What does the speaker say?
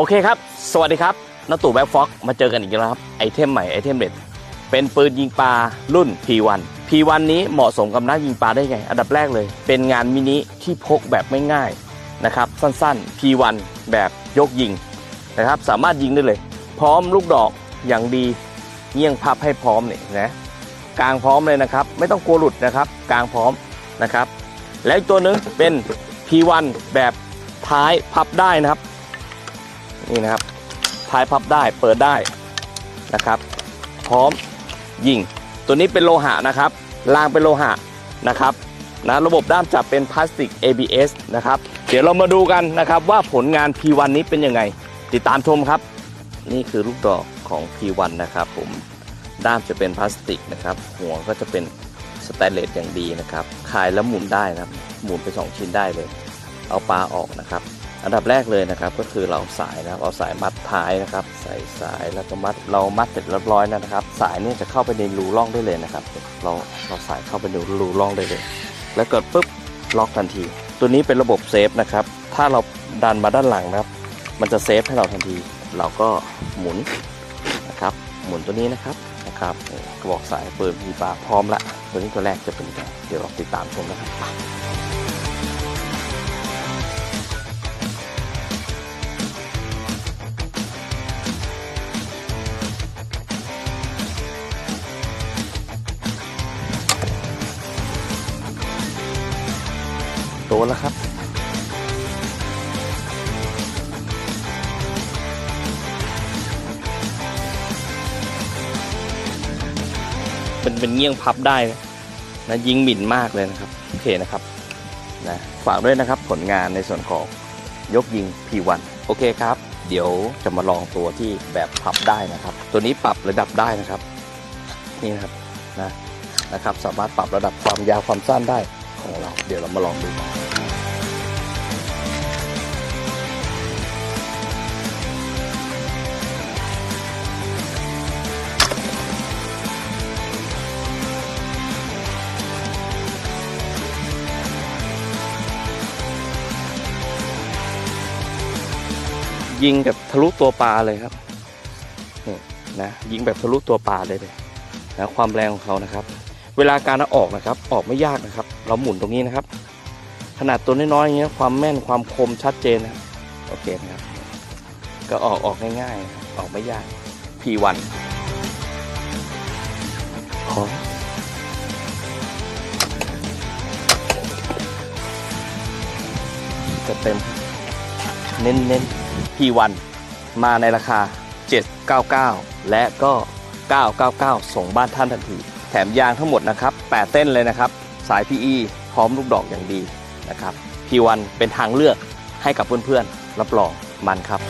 โอเคครับ สวัสดีครับนตู่แบ็คฟ็อกมาเจอกันอีกแล้วครับ ไอเทมใหม่ ไอเทมเด็ด เป็นปืนยิงปลารุ่น P1 P1 นี้เหมาะสมกับนักยิงปลาได้ไง อันดับแรกเลย เป็นงานมินิที่พกแบบไม่ง่ายนะครับ สั้นๆ P1 แบบยกยิงนะครับ สามารถยิงได้เลย พร้อมลูกดอกอย่างดีเงี่ยงพับให้พร้อมเนี่ยนะกลางพร้อมเลยนะครับ ไม่ต้องกลัวหลุดนะครับ กลางพร้อมนะครับ แล้วอีกตัวหนึงเป็น P1 แบบท้ายพับได้นะครับ นี่นะครับท้ายพับได้เปิดได้นะครับ พร้อมยิง ตัวนี้เป็นโลหะนะครับรางเป็นโลหะนะครับนะระบบด้ามจับเป็นพลาสติก ABS นะครับ เดี๋ยวเรามาดูกันนะครับว่าผลงาน P1 นี้เป็นยังไง ติดตามชมครับ นี่คือลูกดอกของ P1 นะครับผมด้ามจะเป็นพลาสติกนะครับหัวก็จะเป็นสแตนเลสอย่างดีนะครับคลายแล้วหมุนได้นะครับ หมุนไป 2 ชิ้นได้เลย เอาปลาออกนะครับ อันดับแรกเลยนะครับก็คือเราสายนะครับเอาสายมัดท้ายนะครับ ใส่สายแล้วก็มัดเรามัดเสร็จเรียบร้อยนะครับ สายนี่จะเข้าไปในรูร่องได้เลยนะครับ เราเราสายเข้าไปในรูร่องได้เลย แล้วกดปุ๊บล็อกทันที ตัวนี้เป็นระบบเซฟนะครับ ถ้าเราดันมาด้านหลังนะครับ มันจะเซฟให้เราทันที เราก็หมุนนะครับ หมุนตัวนี้นะครับนะครับกระบอกสายเปืนมีปลาพร้อมละตัวนี้ตัวแรกจะเป็นยังไงเดี๋ยวเราติดตามชมนะครับ นแล้วครับ เป็นเป็นเงี้ยงพับได้นะยิงหมิ่นมากเลยนะครับ โอเคนะครับนะฝากด้วยนะครับผลงานในส่วนของยกยิง P1 โอเคครับ เดี๋ยวจะมาลองตัวที่แบบพับได้นะครับ ตัวนี้ปรับระดับได้นะครับ นี่นะครับนะนะครับ สามารถปรับระดับความยาวความสั้นได้ ของเรา เดี๋ยวเรามาลองดูกันยิงแบบทะลุตัวปลาเลยครับนี่นะยิงแบบทะลุตัวปลาเลยเลยนะความแรงของเขานะครับ เวลาการเอาออกนะครับ ออกไม่ยากนะครับ เราหมุนตรงนี้นะครับ ขนาดตัวน้อยๆอย่างเงี้ยความแม่นความคมชัดเจนนะครับโอเคนะครับ ก็ออกออกง่ายๆนะครับออกไม่ยาก P1 ขอจะเต็ม เน้นเน้น P1 มาในราคา 799 และก็ 999 ส่งบ้านท่านทันที แถมยางทั้งหมดนะครับ8เส้นเลยนะครับ สาย PE พร้อมลูกดอกอย่างดีนะครับ P1 เป็นทางเลือกให้กับเพื่อนๆ รับรองมันครับ